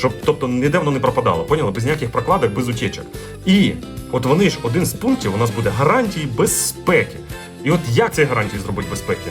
Щоб, тобто, ніде воно не пропадало, поняли? Без ніяких прокладок, без утечок. І от вони ж один з пунктів у нас буде гарантії безпеки. І от як ці гарантії зробити безпеки?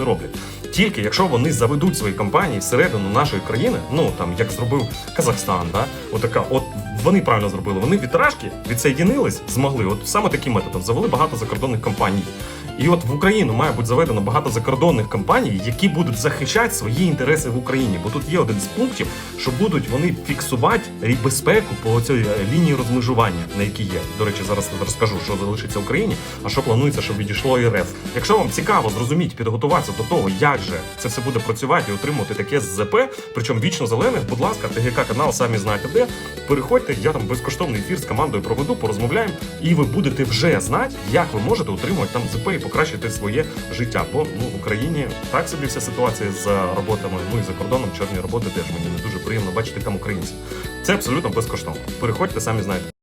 не роблять. Тільки якщо вони заведуть свої компанії всередину нашої країни, ну там як зробив Казахстан, да? Отака, от вони правильно зробили. Вони від рашки відсоєдинились, змогли. От саме таким методом завели багато закордонних компаній. І от в Україну має бути заведено багато закордонних компаній, які будуть захищати свої інтереси в Україні. Бо тут є один з пунктів, що будуть вони фіксувати безпеку по цій е, лінії розмежування, на якій є. До речі, зараз розкажу, що залишиться в Україні, а що планується, щоб відійшло РФ. Якщо вам цікаво зрозуміти, підготуватися до того, як же це все буде працювати і отримувати таке ЗП, причому вічно зелених, будь ласка, ТГК канал, самі знаєте де. Переходьте, я там безкоштовний ефір з командою проведу, порозмовляємо, і ви будете вже знати, як ви можете отримувати там ЗП і покращити своє життя. Бо ну в Україні так собі вся ситуація з роботами. Ну і за кордоном чорні роботи теж мені не дуже приємно бачити там українців. Це абсолютно безкоштовно. Переходьте, самі знаєте.